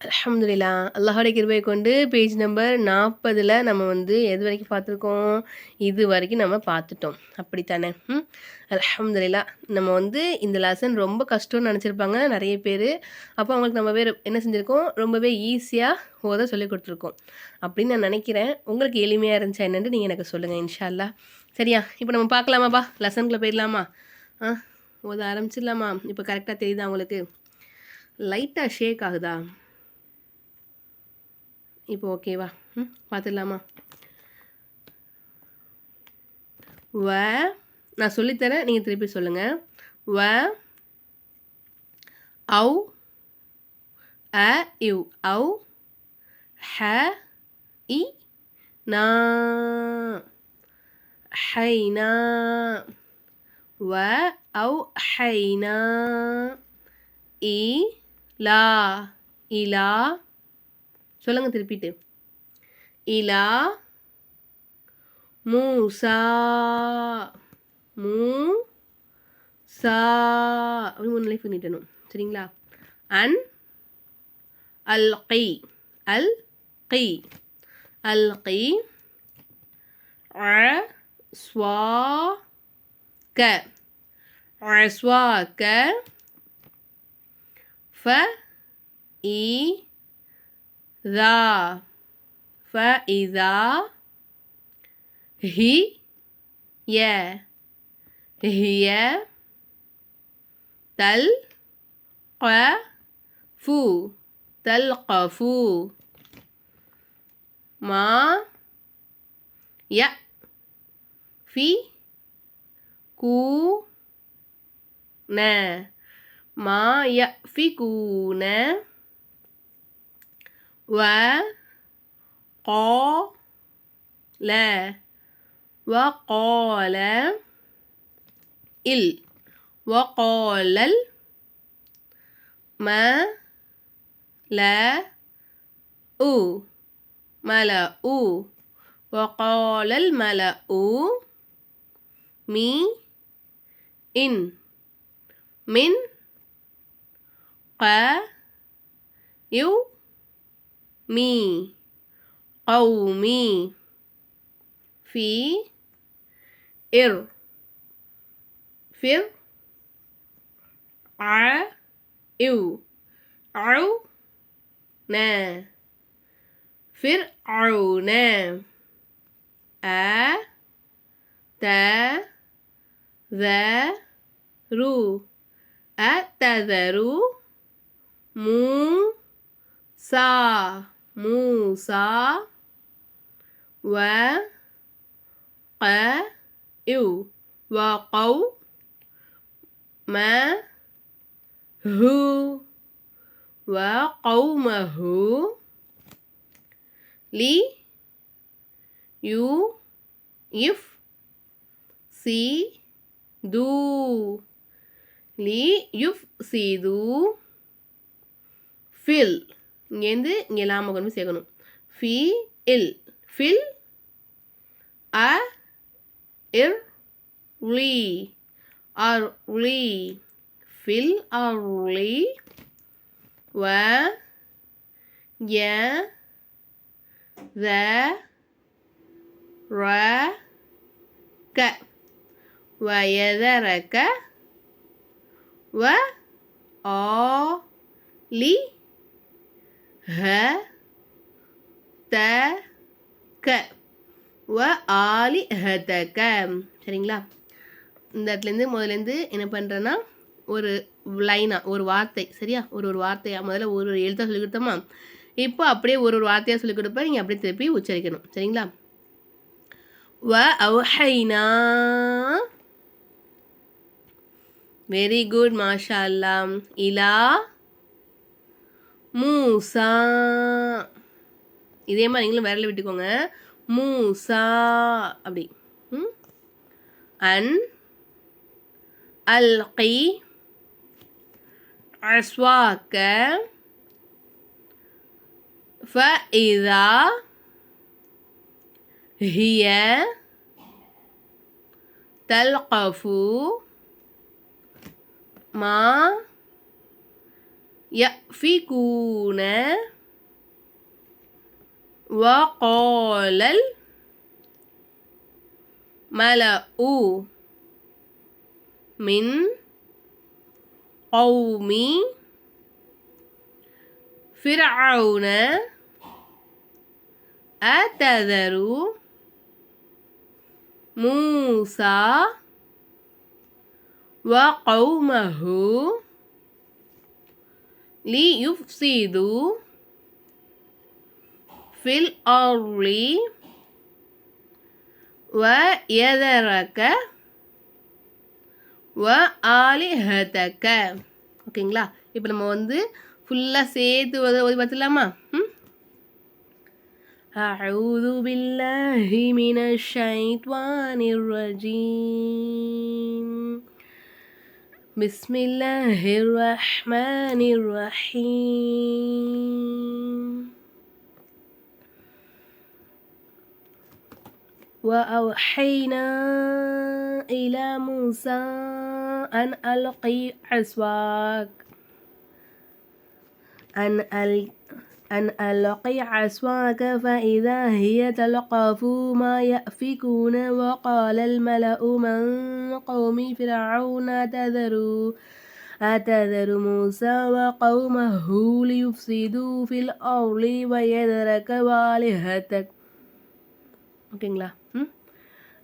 அலமதுல்லா அல்லாஹோட கிருபை கொண்டு பேஜ் நம்பர் நாற்பதில் நம்ம வந்து எது வரைக்கும் பார்த்துருக்கோம்? இது வரைக்கும் நம்ம பார்த்துட்டோம். அப்படித்தானே? ம்? அலமதுல்லா நம்ம வந்து இந்த லெசன் ரொம்ப கஷ்டம்னு நினச்சிருப்பாங்க நிறைய பேர். அப்போ அவங்களுக்கு நம்ம பேர் என்ன செஞ்சுருக்கோம்? ரொம்பவே ஈஸியாக ஓத சொல்லி கொடுத்துருக்கோம். அப்படின்னு நான் நினைக்கிறேன். உங்களுக்கு எளிமையாக இருந்துச்சா என்னென்னு நீங்கள் எனக்கு சொல்லுங்கள் இன்ஷால்லா சரியா? இப்போ நம்ம பார்க்கலாமாப்பா லெசனுக்குள்ளே போயிடலாமா? ஆ ஓத ஆரம்பிச்சிடலாமா? இப்போ கரெக்டாக தெரியுதா உங்களுக்கு? லைட்டாக ஷேக் ஆகுதா? இப்போ ஓகேவா ம் பார்த்துடலாமா வ நான் சொல்லித்தரேன் நீங்கள் திருப்பி சொல்லுங்கள் வ ஔ அ இவ் ஔ ஹ இ நா ஹைனா வ அவு ஹைனா இ லா இலா சொல்லுங்க திருப்பிட்டு. இலா மூசா. மூ சா அப்படி மூணு லைஃப் பண்ணிட்டணும். சரிங்களா? அன் அல் கை அல் கை அல் கை. ஸ்வா க ஸ்வா க. ஃப இ ذا. فإذا هي هي تلقف تلقف ما يا في كون ما يأفكون وقال وقال إل وقال ما لا أو ملأ وقال الملأ مي إن من قا يو مي قومي في إر. فر ع إو. عو نا. فرعون أ تا ذا رو مو سا موسى و ق إو وقو ما هو وقومه لي يو يف سي دو لي دو فيل இங்கேருந்து இங்கே லாம கொண்டு சேர்க்கணும் ஃபி இல். ஃபில் அ இர் உளி ஆர் உளி ஃபில் ஆர் உளி வ ய த ர க. வயதரக்க வ ஆ லி. ஹ த க வ ஆலி ஹ த க. சரிங்களா? இந்த இடத்துலேருந்து முதலேருந்து என்ன பண்ணுறேன்னா ஒரு லைனாக ஒரு வார்த்தை சரியா? ஒரு ஒரு வார்த்தையாக முதல்ல ஒரு ஒரு எழுத்தாக சொல்லி கொடுத்தோமா? இப்போ அப்படியே ஒரு ஒரு வார்த்தையாக சொல்லி கொடுப்பேன். நீங்கள் அப்படியே திருப்பி உச்சரிக்கணும். சரிங்களா? வ அவுஹைனா. வெரி குட் மாஷா அல்லாம் இலா மூசா. இதே மாதிரி நீங்களும் விரல விட்டுக்கோங்க. மூசா. அப்படி. அன். அல்கி. அஸ்வாக்க. ஃபஇதா. ஹிய. தல்கஃபு. மா. يأفكون. وقال الملأ من قوم فرعون. أتذر موسى وقومه ليفسدوا في الأرض ويذرك வ ஆலிஹதக ஓகேங்களா இப்போ நம்ம வந்து ஃபுல்லாக சேர்த்து ஓதி பார்த்துலாமா ம் أعوذ بالله من الشيطان الرجيم بسم الله الرحمن الرحيم. وأوحينا إلى موسى أن ألقي عصاك أن أل أن ألقي عصاك فإذا هي تلقف ما يأفكون وقال الملأ من قوم فرعون أتذروا أتذر موسى وقومه ليفسدوا في الأرض ويذرك والهتك ஓகேங்களா ம்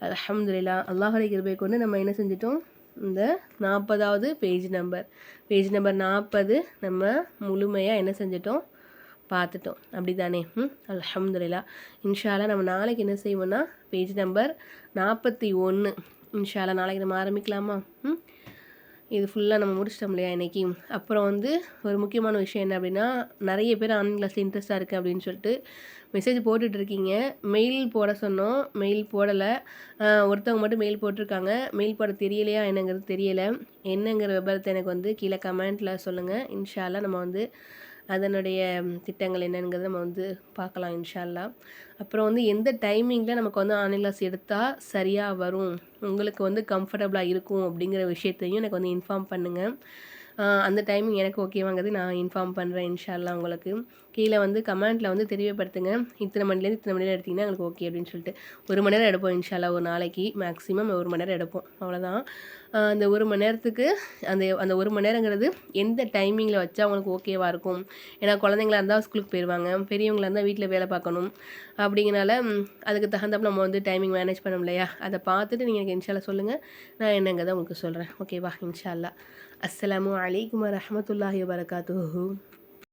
அலமதுல்லா அல்லாஹலை கிருபை கொண்டு நம்ம என்ன செஞ்சிட்டோம் இந்த நாற்பதாவது பேஜ் நம்பர் பேஜ் நம்பர் நாற்பது நம்ம முழுமையாக என்ன செஞ்சிட்டோம் பார்த்துட்டோம். அப்படி தானே ம் அலமதுல்லா இன்ஷாலா நம்ம நாளைக்கு என்ன செய்வோம்னா பேஜ் நம்பர் நாற்பத்தி ஒன்று இன்ஷாலா நாளைக்கு நம்ம ஆரம்பிக்கலாமா? ம் இது ஃபுல்லாக நம்ம முடிச்சிட்டோம் இல்லையா இன்றைக்கி அப்புறம் வந்து ஒரு முக்கியமான விஷயம் என்ன அப்படின்னா நிறைய பேர் ஆன்லைன் கிளாஸில் இன்ட்ரெஸ்ட்டாக இருக்குது அப்படின்னு சொல்லிட்டு மெசேஜ் போட்டுட்ருக்கீங்க மெயில் போட சொன்னோம். மெயில் போடலை. ஒருத்தவங்க மட்டும் மெயில் போட்டிருக்காங்க. மெயில் போட தெரியலையா என்னங்கிறது தெரியலை. என்னங்கிற விபரத்தை எனக்கு வந்து கீழே கமெண்ட்டில் சொல்லுங்கள் இன்ஷால்லாம் நம்ம வந்து அதனுடைய திட்டங்கள் என்னங்கிறத நம்ம வந்து பார்க்கலாம் இன்ஷால்லா. அப்புறம் வந்து எந்த டைமிங்கில் நமக்கு வந்து ஆன்லைன் கிளாஸ் எடுத்தால் சரியாக வரும் உங்களுக்கு வந்து கம்ஃபர்டபுளாக இருக்கும் அப்படிங்கிற விஷயத்தையும் எனக்கு வந்து இன்ஃபார்ம் பண்ணுங்கள் அந்த டைமிங் எனக்கு ஓகேவாங்கிறது நான் இன்ஃபார்ம் பண்ணுறேன் இன்ஷால்லாம் உங்களுக்கு. கீழே வந்து கமெண்ட்டில் வந்து தெரியப்படுத்துங்க. இத்தனை மணிலேருந்து இத்தனை மணி நேரம் எடுத்திங்கன்னா எனக்கு ஓகே அப்படின்னு சொல்லிட்டு. ஒரு மணி நேரம் எடுப்போம் இன்ஷால்லா. ஒரு நாளைக்கு மேக்ஸிமம் ஒரு மணி நேரம் எடுப்போம். அவ்வளோதான் அந்த ஒரு மணி நேரத்துக்கு அந்த அந்த ஒரு மணி நேரங்கிறது எந்த டைமிங்கில் வச்சா அவங்களுக்கு ஓகேவாக இருக்கும்? ஏன்னா குழந்தைங்களா இருந்தால் ஸ்கூலுக்கு போயிடுவாங்க பெரியவங்களா இருந்தால் வீட்டில் வேலை பார்க்கணும். அப்படிங்கிறனால அதுக்கு தகுந்தப்ப நம்ம வந்து டைமிங் மேனேஜ் பண்ணோம் இல்லையா? அதை பார்த்துட்டு நீங்கள் எனக்கு இன்ஷால்லா சொல்லுங்கள் நான் என்னங்கிறத உங்களுக்கு சொல்கிறேன் ஓகேவா இன்ஷால்லா அஸ்லாம் வலைக்கம் வரமத்துல்லாஹி வரகாத்து